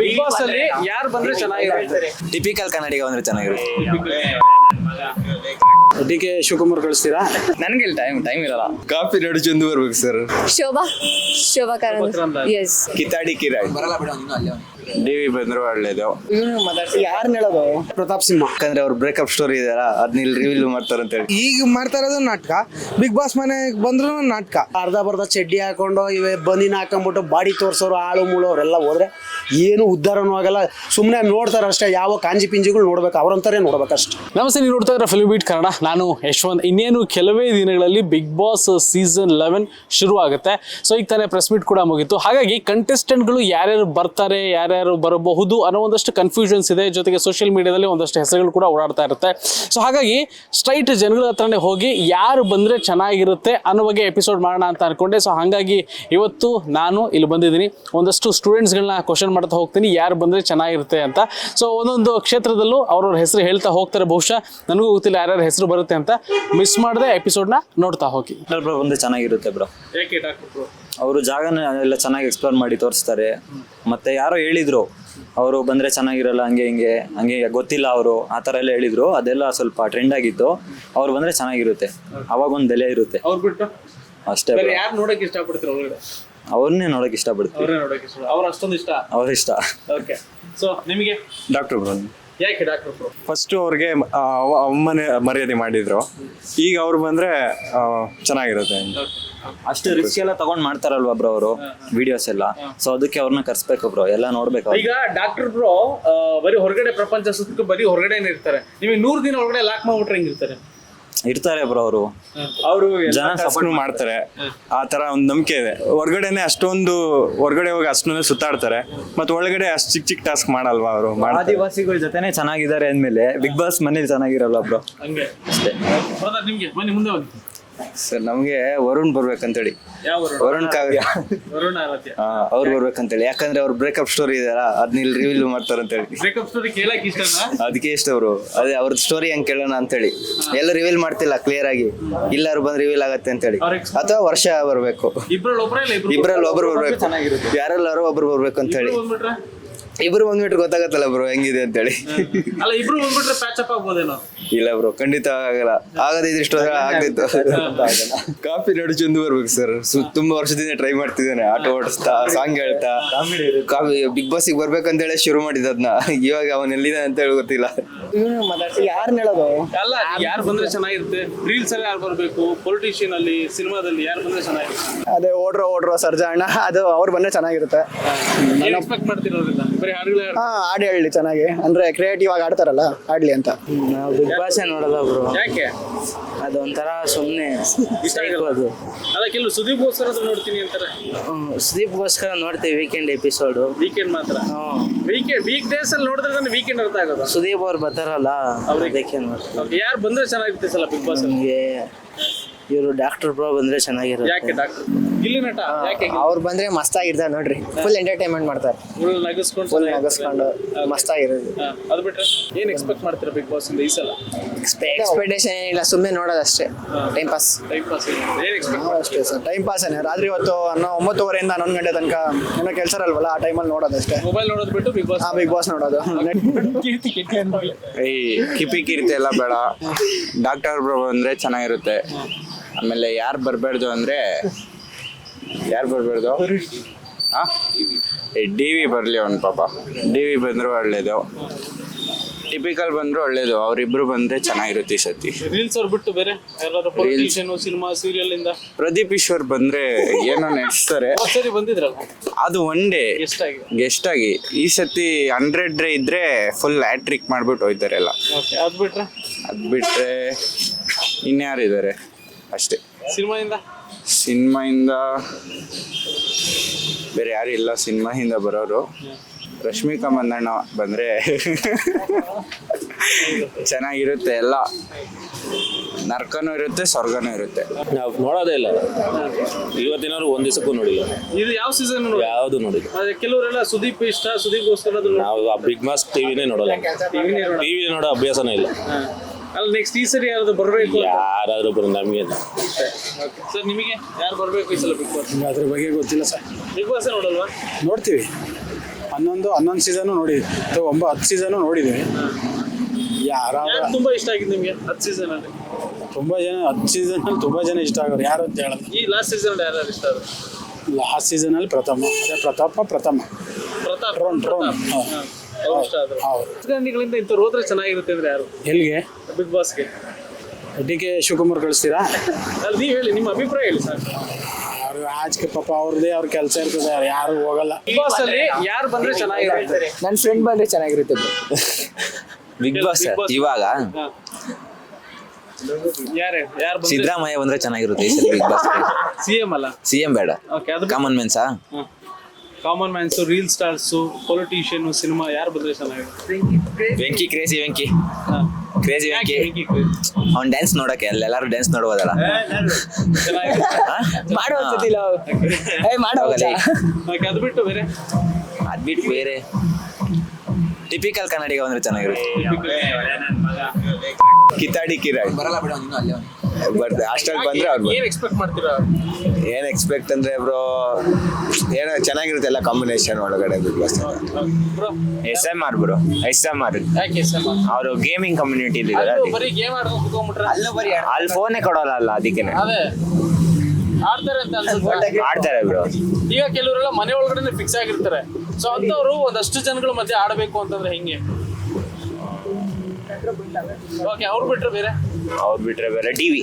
Big boss ಅಲ್ಲಿ ಯಾರು ಬಂದ್ರೆ ಚೆನ್ನಾಗಿರುತ್ತೆ. ಟಿಪಿಕಲ್ ಕನ್ನಡಿಗ ಬಂದ್ರೆ ಚೆನ್ನಾಗಿರುತ್ತೆ. ಡಿ ಕೆ ಶಿವಕುಮಾರ್ ಕಳಿಸ್ತೀರಾ? ನನಗೆ ಟೈಮ್ ಟೈಮ್ ಇರಲ್ಲ. ಕಾಫಿ ನಡು ಚಂದು ಬರ್ಬೇಕು ಸರ್. ಶೋಭಾ ಶೋಭಾ ಕಾರಂತ್. ಎಸ್ ಬಿಡ ಕಿರಾಯ್ ಡಿ ವಿ ಬಂದ್ರು ಒಳ್ಳೇದು. ಯಾರು ಹೇಳೋದು? ಪ್ರತಾಪ್ ಸಿಂಹ. ಯಾಕಂದ್ರೆ ಅವ್ರ ಬ್ರೇಕಪ್ ಸ್ಟೋರಿ ಇದೆಯಲ್ಲ ಅದನ್ನ ಇಲ್ಲಿ ರಿವೀಲ್ ಮಾಡ್ತಾರೆ ಅಂತ ಹೇಳಿ. ಈಗ ಮಾಡ್ತಾ ಇರೋದು ನಾಟಕ. ಬಿಗ್ ಬಾಸ್ ಮನೆಗೆ ಬಂದ್ರು ನಾಟಕ. ಅರ್ಧ ಬರ್ಧ ಚಡ್ಡಿ ಹಾಕೊಂಡು ಇವೆ ಬನಿನ ಹಾಕೊಂಡ್ಬಿಟ್ಟು ಬಾಡಿ ತೋರ್ಸೋರು ಆಳು ಮೂಳು ಅವರೆಲ್ಲ ಹೋದ್ರೆ ಏನು ಉದ್ಧಾರನೂ ಆಗಲ್ಲ. ಸುಮ್ಮನೆ ನೋಡ್ತಾರೆ ಅಷ್ಟೇ ಯಾವ ಕಾಂಜಿ ಪಿಂಜಿಗಳು ನೋಡ್ಬೇಕು ಅವ್ರಂತಾರೆ ನೋಡ್ಬೇಕಷ್ಟೇ. ನಮಸ್ತೆ ನೀವು ನೋಡ್ತಾ ಇದ್ರೆ ಫಿಲ್ಮ್ ಬೀಟ್ ಕನ್ನಡ ನಾನು ಯಶವಂತ್. ಇನ್ನೇನು ಕೆಲವೇ ದಿನಗಳಲ್ಲಿ ಬಿಗ್ ಬಾಸ್ ಸೀಸನ್ ಲೆವೆನ್ ಶುರು ಆಗುತ್ತೆ ಸೊ ಈಗ ತಾನೇ ಪ್ರೆಸ್ ಮೀಟ್ ಕೂಡ ಮುಗೀತು. ಹಾಗಾಗಿ ಕಂಟೆಸ್ಟೆಂಟ್ಗಳು ಯಾರ್ಯಾರು ಬರ್ತಾರೆ ಯಾರ್ಯಾರು ಬರಬಹುದು ಅನ್ನೋ ಒಂದಷ್ಟು ಕನ್ಫ್ಯೂಷನ್ಸ್ ಇದೆ. ಜೊತೆಗೆ ಸೋಷಿಯಲ್ ಮೀಡಿಯಾದಲ್ಲಿ ಒಂದಷ್ಟು ಹೆಸರುಗಳು ಕೂಡ ಓಡಾಡ್ತಾ ಇರುತ್ತೆ. ಸೊ ಹಾಗಾಗಿ ಸ್ಟ್ರೈಟ್ ಜನಗಳ ಹತ್ರನೇ ಹೋಗಿ ಯಾರು ಬಂದರೆ ಚೆನ್ನಾಗಿರುತ್ತೆ ಅನ್ನೋ ಬಗ್ಗೆ ಎಪಿಸೋಡ್ ಮಾಡೋಣ ಅಂತ ಅನ್ಕೊಂಡೆ. ಸೊ ಹಾಗಾಗಿ ಇವತ್ತು ನಾನು ಇಲ್ಲಿ ಬಂದಿದ್ದೀನಿ. ಒಂದಷ್ಟು ಸ್ಟೂಡೆಂಟ್ಸ್ಗಳನ್ನ ಕ್ವಶನ್ ಮಾಡ್ತಾ ಹೋಗ್ತೀನಿ. ಯಾರು ಬಂದರೆ ಚೆನ್ನಾಗಿರುತ್ತೆ ಅಂತ. ಸೊ ಒಂದೊಂದು ಕ್ಷೇತ್ರದಲ್ಲೂ ಅವ್ರವ್ರ ಹೆಸರು ಹೇಳ್ತಾ ಹೋಗ್ತಾರೆ. ಬಹುಶಃ ನನಗೂ ಗೊತ್ತಿಲ್ಲ ಯಾರ್ಯಾರ ಹೆಸರು ಬರುತ್ತೆ ಅಂತ. ಮಿಸ್ ಮಾಡದೆ ಎಪಿಸೋಡ್ನ ನೋಡ್ತಾ ಹೋಗಿ. ಬ್ರೋ ಬಂದ್ರೆ ಚೆನ್ನಾಗಿರುತ್ತೆ ಬ್ರೋ ಅವರು ಜಾಗನ ಎಲ್ಲ ಚೆನ್ನಾಗಿ ಎಕ್ಸ್ಪ್ಲೋರ್ ಮಾಡಿ ತೋರಿಸ್ತಾರೆ. ಮತ್ತೆ ಯಾರೋ ಹೇಳಿದ್ರು ಅವರು ಬಂದ್ರೆ ಚೆನ್ನಾಗಿರಲ್ಲ ಹಂಗೆ ಹಿಂಗೆ ಹಂಗೆ ಗೊತ್ತಿಲ್ಲ ಅವರು ಆ ಥರ ಎಲ್ಲ ಹೇಳಿದ್ರು. ಅದೆಲ್ಲ ಸ್ವಲ್ಪ ಟ್ರೆಂಡ್ ಆಗಿತ್ತು. ಅವ್ರು ಬಂದ್ರೆ ಚೆನ್ನಾಗಿರುತ್ತೆ. ಅವಾಗ ಒಂದು ಬೆಲೆ ಇರುತ್ತೆ. ಅವ್ರು ಬಿಟ್ಟು ಅಷ್ಟೇ ಬೇರೆ ಯಾರು ನೋಡಕ್ ಇಷ್ಟಪಡ್ತೀರ ಒಳಗಡೆ? ಅವ್ರನ್ನೇ ನೋಡಕ್ ಇಷ್ಟಪಡ್ತೀವಿ. ಅವರೇ ನೋಡಕ್ ಇಷ್ಟ. ಅವ್ರು ಅಷ್ಟೊಂದು ಇಷ್ಟ? ಅವ್ರ ಇಷ್ಟ. ಓಕೆ ಸೊ ನಿಮಗೆ? ಡಾಕ್ಟರ್ ಬ್ರೋ ಯಾಕೆ ಡಾಕ್ಟರ್ ಫಸ್ಟ್ ಅವ್ರಿಗೆ ಅಮ್ಮನೆ ಮರ್ಯಾದೆ ಮಾಡಿದ್ರು. ಈಗ ಅವ್ರು ಬಂದ್ರೆ ಆ, ಚೆನ್ನಾಗಿರುತ್ತೆ. ಅಷ್ಟು ರಿಸ್ಕ್ ಎಲ್ಲ ತಗೊಂಡ್ ಮಾಡ್ತಾರಲ್ವಾ ಬ್ರೋ ಅವರು? ವಿಡಿಯೋಸ್ ಎಲ್ಲ. ಸೊ ಅದಕ್ಕೆ ಅವ್ರನ್ನ ಕರ್ಸ್ಬೇಕು ಬ್ರೋ ಎಲ್ಲ ನೋಡ್ಬೇಕು ಅವ್ರು. ಈಗ ಡಾಕ್ಟರ್ ಬ್ರೋ ಬರೀ ಹೊರಗಡೆ ಪ್ರಪಂಚ ಸುತ್ತ ಬರೀ ಹೊರಗಡೆನೇ ಇರ್ತಾರೆ. ನಿಮಗೆ ನೂರು ದಿನ ಒಳಗಡೆ ಲಾಕ್ ಮಾಡ್ಬಿಟ್ರೆ ಹೆಂಗಿರ್ತಾರೆ? ಇರ್ತಾರೆ ಬ್ರೋ ಅವರು. ಅವರು ಜನ ಸಪೋರ್ಟ್ ಮಾಡ್ತಾರೆ. ಆ ತರ ಒಂದು ನಂಬಿಕೆ ಇದೆ. ಹೊರ್ಗಡೆನೆ ಅಷ್ಟೊಂದು ಹೊರ್ಗಡೆ ಹೋಗಿ ಅಷ್ಟೊಂದು ಸುತ್ತಾಡ್ತಾರೆ. ಮತ್ತೆ ಒಳಗಡೆ ಅಷ್ಟು ಚಿಕ್ಕ ಚಿಕ್ಕ ಟಾಸ್ಕ್ ಮಾಡಲ್ವಾ ಅವರು? ಆದಿವಾಸಿಗಳ ಜೊತೆನೆ ಚೆನ್ನಾಗಿದ್ದಾರೆ ಅಂದ್ಮೇಲೆ ಬಿಗ್ ಬಾಸ್ ಮನೇಲಿ ಚೆನ್ನಾಗಿರಲ್ಲ ಬ್ರೋ ಹಂಗೆ. ಅಷ್ಟೇ. ಬ್ರದರ್ ನಿಮ್ಗೆ ಬನ್ನಿ ಮುಂದೆ ಹೋಗಿ. ಸರ್ ನಮ್ಗೆ ವರುಣ್ ಬರ್ಬೇಕಂತೇಳಿ. ವರುಣ? ಕಾವ್ಯ. ವರುಣ್ ಆರಾಧ್ಯ. ಆ, ಅವ್ರು ಬರ್ಬೇಕಂತೇಳಿ. ಯಾಕಂದ್ರೆ ಅವ್ರ ಬ್ರೇಕಪ್ ಸ್ಟೋರಿ ಇದೆಯಲ್ಲ ಅದನ್ನ ಇಲ್ಲಿ ರಿವೀಲ್ ಮಾಡ್ತಾರೆ ಅಂತೇಳಿ ಬ್ರೇಕಪ್ ಸ್ಟೋರಿ ಕೇಳಕ್ ಇಷ್ಟನಾ? ಅದಕ್ಕೆ ಇಷ್ಟ ಅವರು. ಅದೇ ಅವ್ರದ್ದು ಸ್ಟೋರಿ ಹೆಂಗ್ ಕೇಳೋಣ ಅಂತೇಳಿ. ಎಲ್ಲ ರಿವೀಲ್ ಮಾಡ್ತಿಲ್ಲ ಕ್ಲಿಯರ್ ಆಗಿ. ಇಲ್ಲಾರು ಬಂದ್ ರಿವೀಲ್ ಆಗತ್ತೆ ಅಂತೇಳಿ. ಹೇಳಿ ಅಥವಾ ವರ್ಷ ಬರ್ಬೇಕು. ಇಬ್ರಲ್ಲಿ ಇಬ್ರಲ್ಲಿ ಒಬ್ರು ಬರ್ಬೇಕು. ಯಾರಲ್ಲಾರು ಒಬ್ರು ಬರ್ಬೇಕು ಅಂತೇಳಿ. ಇಬ್ರು ಬಂದ್ಬಿಟ್ರೆ ಗೊತ್ತಾಗತ್ತಲ್ಲ ಬ್ರೋ ಹೆಂಗಿದೆ ಅಂತೇಳಿ. ಅಲ್ಲ ಇಬ್ರು ಬಂದ್ಬಿಟ್ರೆ ಪ್ಯಾಚ್ ಅಪ್ ಆಗ್ಬೋದೇನೋ? ಇಲ್ಲ ಬ್ರೋ ಖಂಡಿತ ಆಗಲ್ಲ. ಆಗದಿದ್ರೆ ಇಷ್ಟು ಆಗ್ತಿತ್ತು. ಕಾಫಿ ನಡು ಚಂದು ಬರ್ಬೇಕು ಸರ್ ತುಂಬಾ ವರ್ಷದಿಂದ ಟ್ರೈ ಮಾಡ್ತಿದ್ದೇನೆ. ಆಟೋ ಓಡಿಸ್ತಾ ಸಾಂಗ್ ಹೇಳ್ತಾ. ಕಾಫಿ ಬಿಗ್ ಬಾಸ್ ಬರ್ಬೇಕಂತ ಹೇಳಿ ಶುರು ಮಾಡಿದ ಅದನ್ನ ಇವಾಗ ಅವನ್ ಎಲ್ಲಿದ್ದಾನೆ ಅಂತ ಹೇಳಿ ಗೊತ್ತಿಲ್ಲ. ಯಾರನ್ನ ಹೇಳೋದು? ಅಲ್ಲ ಯಾರು ಬಂದ್ರೆ ಚೆನ್ನಾಗಿರುತ್ತೆ? ರೀಲ್ಸ್ ಅಲ್ಲಿ ಯಾರು ಬರಬೇಕು? ಪೊಲಿಟಿಷಿಯನ್ ಅಲ್ಲಿ ಸಿನಿಮಾದಲ್ಲಿ ಯಾರು ಬಂದ್ರೆ ಚೆನ್ನಾಗಿರುತ್ತೆ? ಅದೇ ಓಡ್ರೋ ಓಡ್ರೋ ಸರ್ಜಾ ಅಣ್ಣ ಅದು ಅವ್ರು ಬಂದ್ರೆ ಚೆನ್ನಾಗಿರುತ್ತೆ. ಏನ್ ಎಕ್ಸ್ಪೆಕ್ಟ್ ಮಾಡ್ತಿರೋದ್ರಿಂದ? ಬರೀ ಹಾಡುಗಳು ಹಾಡು- ಹಾ ಹಾಡು ಹೇಳಿ ಚೆನ್ನಾಗಿ. ಅಂದ್ರೆ ಕ್ರಿಯೇಟಿವ್ ಆಗಿ ಆಡ್ತಾರಲ್ಲ ಆಡ್ಲಿ ಅಂತ. ಬಿಗ್ ಬಾಸ್ ನೋಡಲ್ಲ ಬ್ರೋ. ಯಾಕೆ? ಅದೊಂಥರ ಸುಮ್ಮನೆ ಇಷ್ಟ ಆಗಲ್ಲ. ಅಲ್ಲ ಸುದೀಪ್ ಗೋಸ್ಕರ ಅದು ನೋಡ್ತೀನಿ ಅಂತಾರೆ. ಸುದೀಪ್ಗೋಸ್ಕರ ನೋಡ್ತೀವಿ ವೀಕೆಂಡ್ ಎಪಿಸೋಡು ವೀಕೆಂಡ್ ಮಾತ್ರ? ವೀಕೆಂಡ್ ವೀಕ್ ಡೇಸ್ ಅಲ್ಲಿ ನೋಡಿದ್ರೆ ವೀಕೆಂಡ್ ಅರ್ಥ ಆಗೋದು. ಸುದೀಪ್ ಅವ್ರು ಬರ್ತಾರಲ್ಲ ಅದಕ್ಕೆ ನೋಡ್ತೀವಿ ಯಾರು ಬಂದ್ರೆ ಚೆನ್ನಾಗಿರುತ್ತೆ ಸಲ ಬಿಗ್ ಬಾಸ್ ನಮಗೆ ಇವರು ಡಾಕ್ಟರ್ ಬ್ರೋ ಬಂದ್ರೆ ಚೆನ್ನಾಗಿರುತ್ತೆ. ಯಾಕೆ ಡಾಕ್ಟರ್ ಗಿಲ್ಲಿ ನಟ ಯಾಕೆ ಅವ್ರು ಬಂದ್ರೆ ಮಸ್ತಾಗಿರ್ತಾರೆ ನೋಡ್ರಿ. ಫುಲ್ ಎಂಟರ್ಟೈನ್ಮೆಂಟ್ ಮಾಡ್ತಾರೆ. ಫುಲ್ ನಗಿಸ್ಕೊಂಡು ಫುಲ್ ನಗಸ್ಕೊಂಡು ಮಸ್ತಾಗಿರೋದು. ಹಾ, ಅದು ಬಿಟ್ರೆ ಏನ್ ಎಕ್ಸ್ಪೆಕ್ಟ್ ಮಾಡ್ತೀರಾ ಬಿಗ್ ಬಾಸ್ ಇಂದ ಈ ಸಲ? ಎಕ್ಸ್ಪೆಕ್ಟೇಷನ್ ಏನಿಲ್ಲ ಸುಮ್ಮನೆ ನೋಡೋದಷ್ಟೇ ಟೈಮ್ ಪಾಸ್ ಟೈಮ್ ಪಾಸ್ ಏನ್ ಎಕ್ಸ್ಪೆಕ್ಟ್ ಅಷ್ಟೇ ಸರ್ ಟೈಮ್ ಪಾಸ್ ಏನೇ. ರಾತ್ರಿ ಹೊತ್ತು ಅನ್ನೋ ಒಂಬತ್ತುವರೆಯಿಂದ ಹನ್ನೊಂದು ಗಂಟೆ ತನಕ ಏನೋ ಕೆಲಸ ಇರಲ್ವಲ್ಲ ಆ ಟೈಮಲ್ಲಿ ನೋಡೋದಷ್ಟೇ ಮೊಬೈಲ್ ನೋಡೋದು ಬಿಟ್ಟು ಬಿಗ್ ಬಾಸ್ ಆ ಬಿಗ್ ಬಾಸ್ ನೋಡೋದು. ಈ ಕಿಪಿ ಕೀರ್ತಿ ಎಲ್ಲ ಬೇಡ. ಡಾಕ್ಟರ್ ಬ್ರೋ ಬಂದ್ರೆ ಚೆನ್ನಾಗಿರುತ್ತೆ. ಆಮೇಲೆ ಯಾರು ಬರಬಾರ್ದು ಅಂದರೆ ಯಾರು ಬರಬಾರ್ದು? ಹಾಂ ಡಿ ವಿ ಬರಲಿ ಅವನು ಪಾಪ. ಡಿ ವಿ ಬಂದರೂ ಒಳ್ಳೇದು. ಟಿಪಿಕಲ್ ಬಂದರೂ ಒಳ್ಳೇದು. ಅವರಿಬ್ರು ಬಂದರೆ ಚೆನ್ನಾಗಿರುತ್ತೆ ಈ ಸತಿ. ರೀಲ್ಸ್ ಅವ್ರು ಬಿಟ್ಟು ಬೇರೆ? ಯಾರಾದ್ರೂ ಪೊಲಿಟಿಷಿಯನ್ ಸಿನಿಮಾ ಸೀರಿಯಲ್ ಇಂದ? ಪ್ರದೀಪ್ ಈಶ್ವರ್ ಬಂದರೆ ಏನೋ ನಡೆಸ್ತಾರೆ. ಸರಿ ಬಂದಿದ್ರಲ್ಲ? ಅದು ಒನ್ ಡೇ ಗೆಸ್ಟಾಗಿ ಗೆಸ್ಟ್ ಆಗಿ. ಈ ಸತಿ ಹಂಡ್ರೆಡ್ ಇದ್ರೆ ಫುಲ್ ಹ್ಯಾಟ್ರಿಕ್ ಮಾಡ್ಬಿಟ್ಟು ಹೋಯ್ತಾರೆ ಎಲ್ಲ. ಓಕೆ ಅದ್ ಬಿಟ್ರೆ? ಅದ್ ಬಿಟ್ರೆ ಇನ್ಯಾರಿದ್ದಾರೆ? ಅಷ್ಟೇ. ಸಿನಿಮಾದಿಂದ ಸಿನಿಮಾಯಿಂದ ಬೇರೆ ಯಾರು ಇಲ್ಲ ಸಿನಿಮಾಯಿಂದ ಬರೋರು. ರಶ್ಮಿಕಾ ಮಂದಣ್ಣ ಬಂದ್ರೆ ಚೆನ್ನಾಗಿರುತ್ತೆ ಎಲ್ಲ. ನರ್ಕನೂ ಇರುತ್ತೆ ಸ್ವರ್ಗನೂ ಇರುತ್ತೆ. ನಾವು ನೋಡೋದೇ ಇಲ್ಲ. ಇವತ್ತಿನವ್ರು ಒಂದ್ ದಿವಸಕ್ಕೂ ನೋಡಿಲ್ಲ. ಇದು ಯಾವ ಸೀಸನ್ ಯಾವ್ದು ನೋಡಿಲ್ಲ. ಕೆಲವರೆಲ್ಲ ಸುದೀಪ್ ಇಷ್ಟ ಸುದೀಪ್ಗೋಸ್ಕರ ನಾವು ಆ ಬಿಗ್ ಮಾಸ್ ಟಿವಿನೇ ನೋಡಲ್ಲ. ಟಿವಿನೇ ನೋಡ ಟಿವಿ ನೋಡೋ ಅಭ್ಯಾಸನೇ ಇಲ್ಲ. ಅಲ್ಲ ನೆಕ್ಸ್ಟ್ ಈ ಸರಿ ಯಾರಾದ್ರು ಬರಬೇಕು ಯಾರಾದ್ರೂ ಬರೋ ನಮಗೆ ಸರ್ ನಿಮಗೆ ಯಾರು ಬರಬೇಕು ಈ ಸಲ ಬಿಗ್ ಬಾಸ್ ಅದ್ರ ಬಗ್ಗೆ ಗೊತ್ತಿಲ್ಲ ಸರ್ ಬಿಗ್ ಬಾಸ್ ನೋಡಲ್ವಾ? ನೋಡ್ತೀವಿ. ಹನ್ನೊಂದು ಹನ್ನೊಂದು ಸೀಸನು ನೋಡಿದ್ವಿ. ಅಥವಾ ಒಂಬ ಹತ್ತು ಸೀಸನು ನೋಡಿದ್ವಿ. ಯಾರ ಯಾರು ತುಂಬಾ ಇಷ್ಟ ಆಗಿದೆ ನಿಮಗೆ ಹತ್ತು ಸೀಸನ್ ಅಲ್ಲಿ? ತುಂಬಾ ಜನ ಹತ್ತು ಸೀಸನಲ್ಲಿ ತುಂಬಾ ಜನ ಇಷ್ಟ ಆಗೋರು. ಯಾರು ಅಂತ ಹೇಳೋದು ಈ ಲಾಸ್ಟ್ ಸೀಸನ್ ಅಲ್ಲಿ ಯಾರು ಇಷ್ಟ ಆದ್ರು? ಲಾಸ್ಟ್ ಸೀಸನಲ್ಲಿ ಪ್ರಥಮ. ಅದೇ ಪ್ರತಾಪ ಪ್ರಥಮ. ಪ್ರತಾಪ್ ಡ್ರೋನ್ ಡ್ರೋನ್ ಹಾ, ಹೌದು ರಾಜಕಾರಣಿಗಳಿಂದ ಇಂಥವ್ರು ಹೋದ್ರೆ ಚೆನ್ನಾಗಿರುತ್ತೆ ಅಂದ್ರೆ ಯಾರು? ಎಲ್ಲಿಗೆ? ಬಿಗ್ ಬಾಸ್ಗೆ ಡಿ ಕೆ ಶಿವಕುಮಾರ್ ಕಳಿಸ್ತೀರಾ? ಅಲ್ಲಿ ನೀವು ಹೇಳಿ ನಿಮ್ಮ ಅಭಿಪ್ರಾಯ ಹೇಳಿ ಸರ್. ಅವ್ರು ಆಚೆ ಪಾಪ ಅವ್ರದೇ ಅವ್ರ ಕೆಲಸ ಇರ್ತದೆ ಅವ್ರು ಯಾರು ಹೋಗಲ್ಲ. ಬಿಗ್ ಬಾಸ್ ಅಲ್ಲಿ ಯಾರು ಬಂದ್ರೆ ಚೆನ್ನಾಗಿರುತ್ತೆ? ನನ್ನ ಫ್ರೆಂಡ್ ಬಂದ್ರೆ ಚೆನ್ನಾಗಿರುತ್ತೆ ಬಿಗ್ ಬಾಸ್ ಇವಾಗ? ಯಾರು ಯಾರು ಸಿದ್ದರಾಮಯ್ಯ ಬಂದ್ರೆ ಚೆನ್ನಾಗಿರುತ್ತೆ ಬಿಗ್ ಬಾಸ್ ಸಿ ಎಂ ಅಲ್ಲ. ಸಿ ಎಂ ಬೇಡ. ಓಕೆ ಅದು common man's common man's reel stars politician cinema ಯಾರು ಬಂದ್ರೆ ಚೆನ್ನಾಗಿ ವೆಂಕಿ ಕ್ರೇಜಿ ವೆಂಕಿ. ಹಾ. ಕ್ರೇಜಿ ವೆಂಕಿ? ಅವ್ನ್ ಡ್ಯಾನ್ಸ್ ನೋಡಕ್ಕೆ ಅಲ್ಲೆಲ್ಲಾರು ಡ್ಯಾನ್ಸ್ ನೋಡ್ಬೋದಲ್ಲ ಮಾಡೋ ಅದು ಬಿಟ್ಟು ಬೇರೆ ಅದ್ ಬಿಟ್ಟು ಬೇರೆ? ಟಿಪಿಕಲ್ ಕನ್ನಡಿಗ ಬಂದ್ರೆ ಚೆನ್ನಾಗಿರುತ್ತೆ. ಕಿತ್ತಾಡಿ ಕಿರಾಡಿ ಬರಲ್ಲ ಬಿಡ ಅಲ್ಲೇ ಬಟ್ ಅಷ್ಟ್ರಲ್ಲಿ ಬಂದ್ರೆ ಅವ್ರು ಏನ್ ಎಕ್ಸ್ಪೆಕ್ಟ್ ಮಾಡ್ತೀರಾ? ಏನು ಎಕ್ಸ್ಪೆಕ್ಟ್ ಅಂದ್ರೆ ಬ್ರೋ ಏನೋ ಚೆನ್ನಾಗಿರುತ್ತೆ ಎಲ್ಲ ಕಾಂಬಿನೇಷನ್ ಒಳಗಡೆ Bigg Boss bro S M R bro S M R ಯಾಕೆ ಸರ್ ಅವರು ಗೇಮಿಂಗ್ ಕಮ್ಯುನಿಟಿ ಅಲ್ಲೂ ಬರೀ ಗೇಮ್ ಆಡ್ಕೊಂಡು ಕುತ್ಕೊಂಡ್ಬಿಟ್ರೆ ಅಲ್ಲಿ ಫೋನೇ ಕೊಡೋಲ್ಲ ಅಲ್ಲ ಅದಕ್ಕೆ ಅದೇ. ಆಡ್ತಾರೆ ಅಂತ ಅನ್ಸುತ್ತೆ. ಆಡ್ತಾರೆ ಬ್ರೋ ಈಗ ಕೆಲವರೆಲ್ಲ ಮನೆ ಒಳಗಡೆ ಫಿಕ್ಸ್ ಆಗಿರ್ತಾರೆ. ಸೊ ಅಂತವ್ರು ಒಂದಷ್ಟು ಜನಗಳ ಮಧ್ಯೆ ಆಡಬೇಕು ಅಂತಂದ್ರೆ ಹೆಂಗೆ? ಓಕೆ ಅವ್ರು ಬಿಟ್ರೆ ಬೇರೆ? ಅವ್ರು ಬಿಟ್ರೆ ಬೇರೆ ಟಿವಿ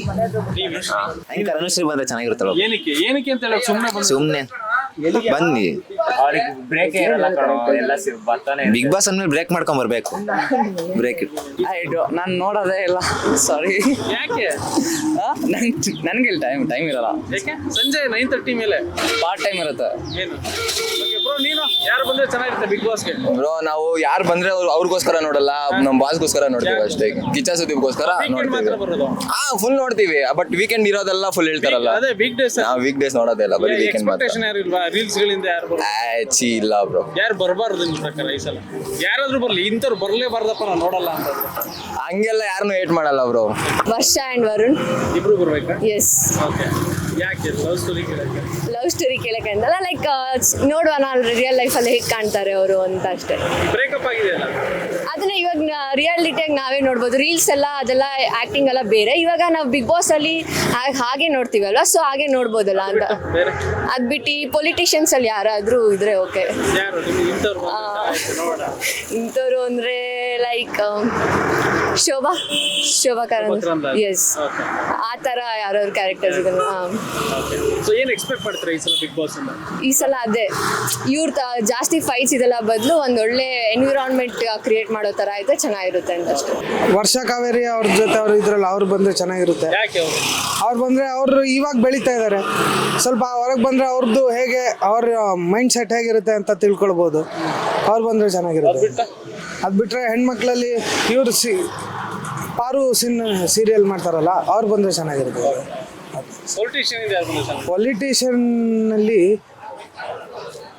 ಹಂಗೆ ಬಂದ್ರೆ ಚೆನ್ನಾಗಿರುತ್ತಲ್ಲ ಏನಕ್ಕೆ? ಏನಕ್ಕೆ ಅಂತ ಹೇಳಿ ಸುಮ್ಮನೆ ಸುಮ್ಮನೆ ಸುಮ್ನೆ. ಬನ್ನಿ. ಅವ್ರಿಗೆ ಬ್ರೇಕ್ ಇರಲ್ಲ ಕಣೋ ಎಲ್ಲ ಬರ್ತಾನೆ ಬಿಗ್ ಬಾಸ್ ಅಂದ್ಮೇಲೆ ಬ್ರೇಕ್ ಮಾಡ್ಕೊಂಡ್ ಬರ್ಬೇಕು. ಬ್ರೇಕ್ ಆಯ್ತು ನಾನು ನೋಡೋದೇ ಇಲ್ಲ. ಸಾರಿ ಯಾಕೆ? ನನ್ಗೆ ಟೈಮ್ ಟೈಮ್ ಇರಲ್ಲ. ಯಾಕೆ? ಸಂಜೆ ನೈನ್ ತರ್ಟಿ ಮೇಲೆ. ಪಾರ್ಟ್ ಟೈಮ್ ಇರುತ್ತೆ. ಏನು ಬ್ರೋ ನೀನು ಯಾರು ಬಂದ್ರೆ ಚೆನ್ನಾಗಿರುತ್ತೆ ಬಿಗ್ ಬಾಸ್ಗೆ ಬ್ರೋ ನಾವು ಯಾರು ಬಂದ್ರೆ ಅವ್ರು ಅವ್ರಿಗೋಸ್ಕರ ನೋಡಲ್ಲ ನಮ್ಮ ಬಾಸ್ಗೋಸ್ಕರ ನೋಡ್ತೀವಿ ಅಷ್ಟೇ. ಕಿಚ್ಚ ಸುದೀಪ್ಗೋಸ್ಕರ ಮಾತ್ರ ನೋಡ್ತೀವಿ. ಬರೋದು? ಹಾ ಫುಲ್ ನೋಡ್ತೀವಿ. ಬಟ್ ವೀಕೆಂಡ್ ಇರೋದೆಲ್ಲ ಫುಲ್ ಹೇಳ್ತಾರಲ್ಲ. ಅದೇ ವೀಕ್ ಡೇಸ್ ನಾವು ವೀಕ್ ಡೇಸ್ ನೋಡೋದೇ ಇಲ್ಲ ಬರೀ ವೀಕೆಂಡ್ ಮಾತ್ರ. ಎಕ್ಸ್ಪೆಕ್ಟೇಷನ್ ಯಾರು ಇಲ್ವಾ? ರೀಲ್ಸ್ ಗಳಿಂದ ಯಾರು ಬರ್ಬೋದು ಆ, ಛೀ ಇಲ್ಲ ಬ್ರೋ ಯಾರು ಬರಬಾರ್ದು ನಿಮ್ ಪ್ರಕಾರ ಈ ಸಲ? ಯಾರಾದ್ರೂ ಬರ್ಲಿ ಇಂಥವ್ರು ಬರ್ಲೇಬಾರ್ದಪ್ಪ ನಾನು ನೋಡಲ್ಲ ಅಂತ. ಹಂಗೆಲ್ಲ ಯಾರನ್ನೂ ಏಟ್ ಮಾಡಲ್ಲ ಬ್ರೋ ವರ್ಷ ಅಂಡ್ ವರುಣ್. ಇಬ್ರು ಬರ್ಬೇಕಾ? ಎಸ್ ಓಕೆ ಯಾಕೆ ಲವ್ ಸ್ಟೋರಿ ಕೇಳಕ್ಕೆ? ಲವ್ ಸ್ಟೋರಿ ಕೇಳಕ್ಕೆ ಅಂತಲ್ಲ ಲೈಕ್ ನೋಡುವ ರಿಯಲ್ ಲೈಫಲ್ಲಿ ಹೇಗೆ ಕಾಣ್ತಾರೆ ಅವರು ಅಂತ ಅಷ್ಟೇ. ಬ್ರೇಕಪ್ ಆಗಿದೆಯಲ್ಲ? ಅದನ್ನ ಇವಾಗ ರಿಯಾಲಿಟಿಯಾಗಿ ನಾವೇ ನೋಡ್ಬೋದು. ರೀಲ್ಸ್ ಎಲ್ಲ ಅದೆಲ್ಲ ಆ್ಯಕ್ಟಿಂಗ್ ಎಲ್ಲ ಬೇರೆ. ಇವಾಗ ನಾವು ಬಿಗ್ ಬಾಸ್ ಅಲ್ಲಿ ಹಾ- ಹಾಗೆ ನೋಡ್ತೀವಲ್ವ ಸೊ ಹಾಗೆ ನೋಡ್ಬೋದಲ್ಲ ಅಂತ. ಬೇರೆ? ಅದ್ ಬಿಟ್ಟು ಪೊಲಿಟಿಷಿಯನ್ಸ್ ಅಲ್ಲಿ ಯಾರಾದ್ರೂ ಇದ್ರೆ ಓಕೆ ಯಾರು? ನಿಮ್ಗೆ ಇಂಥವ್ರು ಬಂದ್ರೆ ಅಂದ್ರೆ like Shobha Shobha Karandlaje. Yes okay ಆ ತರ ಯಾರ್ಯಾರು ಕ್ಯಾರೆಕ್ಟರ್ಸ್ ಓಕೆ ಸೊ ಏನು ಎಕ್ಸ್ಪೆಕ್ಟ್ ಮಾಡ್ತೀರಾ ಈ ಸಲ ಬಿಗ್ ಬಾಸ್ ಇಂದ ಈ ಸಲ ಅದೇ. ಇವ್ರ ಜಾಸ್ತಿ ಫೈಟ್ಸ್ ಇದೆಲ್ಲ ಬದಲು ಒಂದು ಒಳ್ಳೆ ಎನ್ವಿರಾನ್ಮೆಂಟ್ ಕ್ರಿಯೇಟ್ ಮಾಡೋ ತರ ಇದ್ರೆ ಚೆನ್ನಾಗಿರುತ್ತೆ ಅಂತ ಅಷ್ಟೇ. ವರ್ಷ ಕಾವೇರಿ ಅವ್ರ ಜೊತೆ ಅವ್ರು ಇದ್ರಲ್ಲಿ ಅವ್ರು ಬಂದ್ರೆ ಚೆನ್ನಾಗಿರುತ್ತೆ. ಯಾಕೆ ಅವರು? ಬಂದ್ರೆ ಅವರು ಇವಾಗ ಬೆಳೀತಾ ಇದ್ದಾರೆ ಸ್ವಲ್ಪ ಹೊರಗೆ ಬಂದ್ರೆ ಅವ್ರದ್ದು ಹೇಗೆ ಅವ್ರ ಮೈಂಡ್ ಸೆಟ್ ಹೇಗಿರುತ್ತೆ ಅಂತ ತಿಳ್ಕೊಳ್ಬೋದು. ಅವ್ರು ಬಂದ್ರೆ ಚೆನ್ನಾಗಿರುತ್ತೆ. ಅದ್ ಬಿಟ್ರೆ ಹೆಣ್ಮಕ್ಳಲ್ಲಿ ಇವ್ರು ಸಿ ಪಾರು ಸಿನ್ ಸೀರಿಯಲ್ ಮಾಡ್ತಾರಲ್ಲ ಅವ್ರು ಬಂದ್ರೆ ಚೆನ್ನಾಗಿರುತ್ತೆ. ಪೊಲಿಟಿಷಿಯನ್ ಇಂದ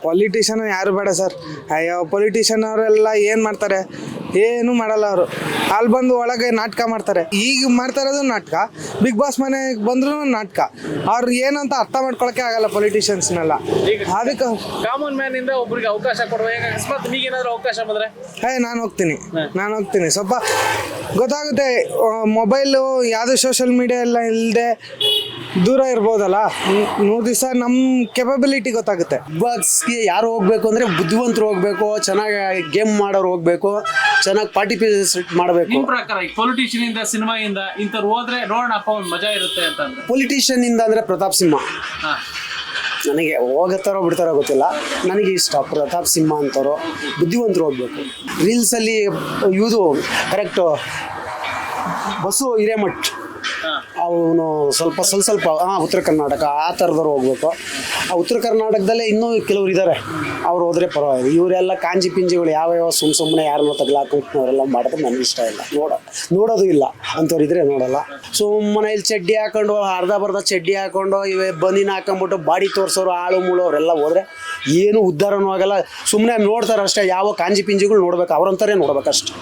ಪೊಲಿಟಿಷಿಯನ್ ಯಾರು ಬೇಡ ಸರ್ ಅಯ್ಯೋ ಪೊಲಿಟಿಷಿಯನ್ ಅವರೆಲ್ಲ ಏನು ಮಾಡ್ತಾರೆ? ಏನು ಮಾಡಲ್ಲ ಅವರು. ಅಲ್ಲಿ ಬಂದು ಒಳಗೆ ನಾಟಕ ಮಾಡ್ತಾರೆ. ಈಗ ಮಾಡ್ತಾ ಇರೋದು ನಾಟಕ ಬಿಗ್ ಬಾಸ್ ಮನೆಗೆ ಬಂದ್ರು ನಾಟಕ. ಅವ್ರು ಏನಂತ ಅರ್ಥ ಮಾಡ್ಕೊಳಕ್ಕೆ ಆಗಲ್ಲ ಪೊಲಿಟಿಷಿಯನ್ಸ್ನೆಲ್ಲ ಅದಕ್ಕೆ ಕಾಮನ್ ಮ್ಯಾನ್ ಇಂದ ಒಬ್ರಿಗೆ ಅವಕಾಶ ಕೊಡುವ ಅಕಸ್ಮಾತ್ ಅವಕಾಶ ಬಂದ್ರೆ? ಹೇ ನಾನು ಹೋಗ್ತೀನಿ. ನಾನು ಹೋಗ್ತೀನಿ. ಸ್ವಲ್ಪ ಗೊತ್ತಾಗುತ್ತೆ ಮೊಬೈಲು ಯಾವುದೇ ಸೋಷಿಯಲ್ ಮೀಡಿಯಾ ಎಲ್ಲ ಇಲ್ಲದೆ ದೂರ ಇರ್ಬೋದಲ್ಲ? ನೂರು ದಿವಸ ನಮ್ಮ ಕೆಪಬಿಲಿಟಿ ಗೊತ್ತಾಗುತ್ತೆ. ಬಾಕ್ಸ್ಗೆ ಯಾರು ಹೋಗ್ಬೇಕು ಅಂದರೆ ಬುದ್ಧಿವಂತರು ಹೋಗ್ಬೇಕು ಚೆನ್ನಾಗಿ ಗೇಮ್ ಮಾಡೋರು ಹೋಗ್ಬೇಕು ಚೆನ್ನಾಗಿ ಪಾರ್ಟಿಸಿಪೇಟ್ ಮಾಡಬೇಕು. ನಿಮ್ ಪ್ರಕಾರ ಈಗ ಪೊಲಿಟಿಷಿಯನ್ ಇಂದ ಸಿನಿಮಾ ಇಂದ ಇಂಥವ್ರು ಹೋದ್ರೆ ನೋಡೋಣಪ್ಪ ಒಂದು ಮಜಾ ಇರುತ್ತೆ ಅಂತಂದ್ರೆ? ಪೊಲಿಟಿಷಿಯನ್ ಇಂದ ಅಂದರೆ ಪ್ರತಾಪ್ ಸಿಂಹ. ಹಾ. ನನಗೆ ಹೋಗತ್ತಾರೋ ಬಿಡ್ತಾರೋ ಗೊತ್ತಿಲ್ಲ. ನನಗೆ ಇಷ್ಟ ಪ್ರತಾಪ್ ಸಿಂಹ ಅಂತವರು. ಬುದ್ಧಿವಂತರು ಹೋಗ್ಬೇಕು. ರೀಲ್ಸಲ್ಲಿ ಇದು ಕರೆಕ್ಟು ಬಸ್ಸು ಹಿರೇಮಠ್. ಅವನು ಸ್ವಲ್ಪ ಸ್ವಲ್ಪ ಸ್ವಲ್ಪ ಹಾಂ ಉತ್ತರ ಕರ್ನಾಟಕ ಆ ಥರದವ್ರು ಹೋಗ್ಬೇಕು. ಆ ಉತ್ತರ ಕರ್ನಾಟಕದಲ್ಲೇ ಇನ್ನೂ ಕೆಲವ್ರು ಇದ್ದಾರೆ ಅವ್ರು ಹೋದ್ರೆ ಪರವಾಗಿಲ್ಲ. ಇವರೆಲ್ಲ ಕಾಂಜಿ ಪಿಂಜಿಗಳು ಯಾವ ಯಾವ ಸುಮ್ಮ ಸುಮ್ಮನೆ ಯಾರನ್ನೋ ತಗ್ಲಾಕೊಂಡವರೆಲ್ಲ ಅವರೆಲ್ಲ ಮಾಡಿದ್ರೆ ನನಗೆ ಇಷ್ಟ ಇಲ್ಲ. ನೋಡ ನೋಡೋದು ಇಲ್ಲ. ಅಂಥವ್ರು ಇದ್ರೆ ನೋಡಲ್ಲ. ಸುಮ್ಮನೆ ಇಲ್ಲಿ ಚಡ್ಡಿ ಹಾಕೊಂಡು ಅರ್ಧ ಬರ್ಧ ಚಡ್ಡಿ ಹಾಕೊಂಡು ಇವೆ ಬನಿನ ಹಾಕೊಂಡ್ಬಿಟ್ಟು ಬಾಡಿ ತೋರಿಸೋರು ಆಳು ಮುಳು ಅವರೆಲ್ಲ ಹೋದ್ರೆ ಏನು ಉದ್ಧಾರನೂ ಆಗಲ್ಲ. ಸುಮ್ಮನೆ ನೋಡ್ತಾರೆ ಅಷ್ಟೇ ಯಾವ ಕಾಂಜಿ ಪಿಂಜಿಗಳು ನೋಡ್ಬೇಕು. ಅವ್ರಂತಾರೆ ನೋಡ್ಬೇಕಷ್ಟೇ.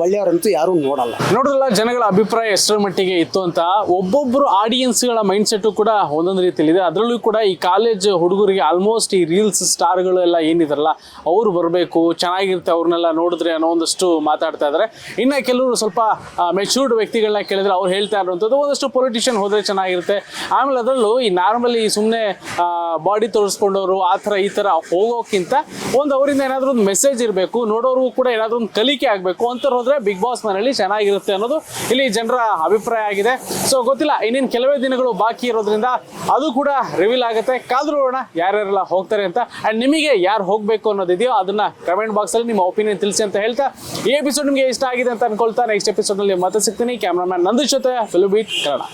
ಒಳ್ಳೆಯವ್ರಂತೂ ಯಾರೂ ನೋಡಲ್ಲ. ನೋಡಿದ್ರಲ್ಲ ಜನಗಳ ಅಭಿಪ್ರಾಯ ಎಷ್ಟರ ಮಟ್ಟಿಗೆ ಇತ್ತು ಅಂತ ಒಬ್ಬೊಬ್ಬರು ಆಡಿಯನ್ಸ್ಗಳ ಮೈಂಡ್ ಸೆಟ್ ಕೂಡ ಒಂದೊಂದು ರೀತಿಯಲ್ಲಿದೆ. ಅದರಲ್ಲೂ ಕೂಡ ಈ ಕಾಲೇಜ್ ಹುಡುಗರಿಗೆ ಆಲ್ಮೋಸ್ಟ್ ಈ ರೀಲ್ಸ್ ಸ್ಟಾರ್ಗಳು ಎಲ್ಲ ಏನಿದಾರಲ್ಲ, ಅವರು ಬರಬೇಕು, ಚೆನ್ನಾಗಿರುತ್ತೆ ಅವ್ರನ್ನೆಲ್ಲ ನೋಡಿದ್ರೆ ಅನ್ನೋ ಒಂದಷ್ಟು ಮಾತಾಡ್ತಾ ಇದ್ದಾರೆ ಇನ್ನು ಕೆಲವರು ಸ್ವಲ್ಪ ಮೆಚೂರ್ಡ್ ವ್ಯಕ್ತಿಗಳನ್ನ ಕೇಳಿದ್ರೆ ಅವ್ರು ಹೇಳ್ತಾ ಇರುವಂಥದ್ದು ಒಂದಷ್ಟು ಪೊಲಿಟಿಷಿಯನ್ ಹೋದ್ರೆ ಚೆನ್ನಾಗಿರುತ್ತೆ. ಆಮೇಲೆ ಅದರಲ್ಲೂ ಈ ನಾರ್ಮಲಿ ಸುಮ್ಮನೆ ಬಾಡಿ ತೋರಿಸ್ಕೊಂಡವರು ಆ ಥರ ಈ ಥರ ಹೋಗೋಕ್ಕಿಂತ ಒಂದು ಅವರಿಂದ ಏನಾದರೂ ಒಂದು ಮೆಸೇಜ್ ಇರಬೇಕು, ನೋಡೋರ್ಗೂ ಕೂಡ ಏನಾದರೂ ಒಂದು ಕಲಿಕೆ ಆಗಬೇಕು ಅಂತ ಹೋದರೆ ಬಿಗ್ ಬಾಸ್ ಮನೆಯಲ್ಲಿ ಚೆನ್ನಾಗಿರುತ್ತೆ ಅನ್ನೋದು ಇಲ್ಲಿ ಜನರ ಅಭಿಪ್ರಾಯ ಆಗಿದೆ. ಸೊ ಗೊತ್ತಿಲ್ಲ, ಇನ್ನೇನು ಕೆಲವೇ ದಿನಗಳು ಬಾಕಿ ಇರೋದ್ರಿಂದ ಅದು ಕೂಡ ರಿವೀಲ್ ಆಗುತ್ತೆ. ಕಾದ್ರೂ ನೋಡೋಣ, ಯಾರ್ಯಾರೆಲ್ಲ ಹೋಗ್ತಾರೆ ಅಂತ. ಆ್ಯಂಡ್ ನಿಮಗೆ ಯಾರು ಹೋಗಬೇಕು ಅನ್ನೋದಿದೆಯೋ ಅದನ್ನ ಕಮೆಂಟ್ ಬಾಕ್ಸಲ್ಲಿ ನಿಮ್ಮ ಒಪಿನಿಯನ್ ತಿಳಿಸಿ ಅಂತ ಹೇಳ್ತಾ, ಈ ಎಪಿಸೋಡ್ ನಿಮಗೆ ಇಷ್ಟ ಆಗಿದೆ ಅಂತ ಅನ್ಕೊಳ್ತಾ ನೆಕ್ಸ್ಟ್ ಎಪಿಸೋಡ್ನಲ್ಲಿ ಮತ್ತೆ ಸಿಗ್ತೀನಿ. ಕ್ಯಾಮ್ರಾಮ್ಯಾನ್ ನಂದು ಜೊತೆ ಫಿಲುಬೀಟ್ ಕನ್ನಡ.